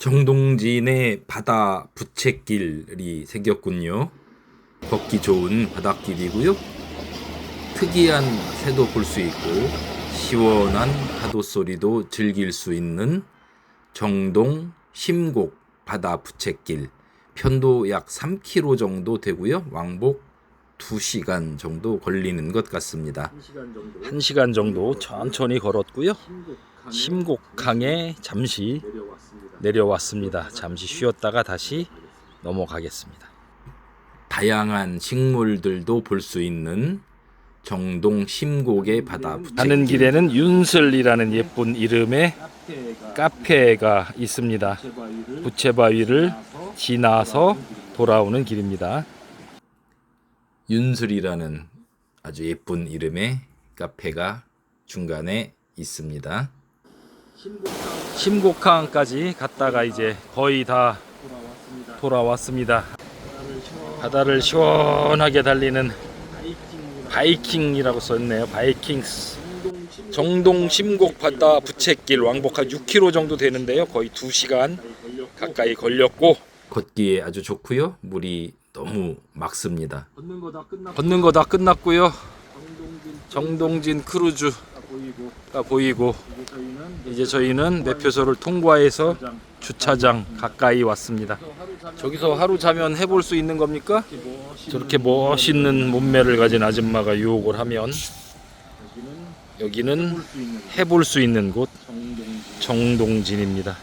정동진의 바다 부채길이 생겼군요. 걷기 좋은 바닷길이고요. 특이한 새도 볼 수 있고 시원한 파도 소리도 즐길 수 있는 정동 심곡 바다 부채길 편도 약 3km 정도 되고요. 왕복 2시간 정도 걸리는 것 같습니다. 1시간 정도 천천히 걸었고요. 심곡항에 잠시 내려왔습니다. 잠시 쉬었다가 다시 넘어가겠습니다. 다양한 식물들도 볼 수 있는 정동 심곡의 바다 부채길. 가는 길에는 윤슬이라는 예쁜 이름의 카페가 있습니다. 부채바위를 지나서 돌아오는 길입니다. 윤슬이라는 아주 예쁜 이름의 카페가 중간에 있습니다. 심곡항까지 갔다가 이제 거의 다 돌아왔습니다. 바다를 시원하게 달리는 바이킹이라고 썼네요. 바이킹스. 정동 심곡 바다 부채길 왕복 한 6km 정도 되는데요. 거의 2시간 가까이 걸렸고 걷기에 아주 좋고요. 물이 너무 맑습니다. 걷는 거 다 끝났고요. 정동진 크루즈 가 보이고 이제 저희는 매표소를 통과해서 주차장 가까이 왔습니다. 저기서 하루 자면 해볼 수 있는 겁니까? 저렇게 멋있는 몸매를 가진 아줌마가 유혹을 하면 여기는 해볼 수 있는 곳 정동진입니다.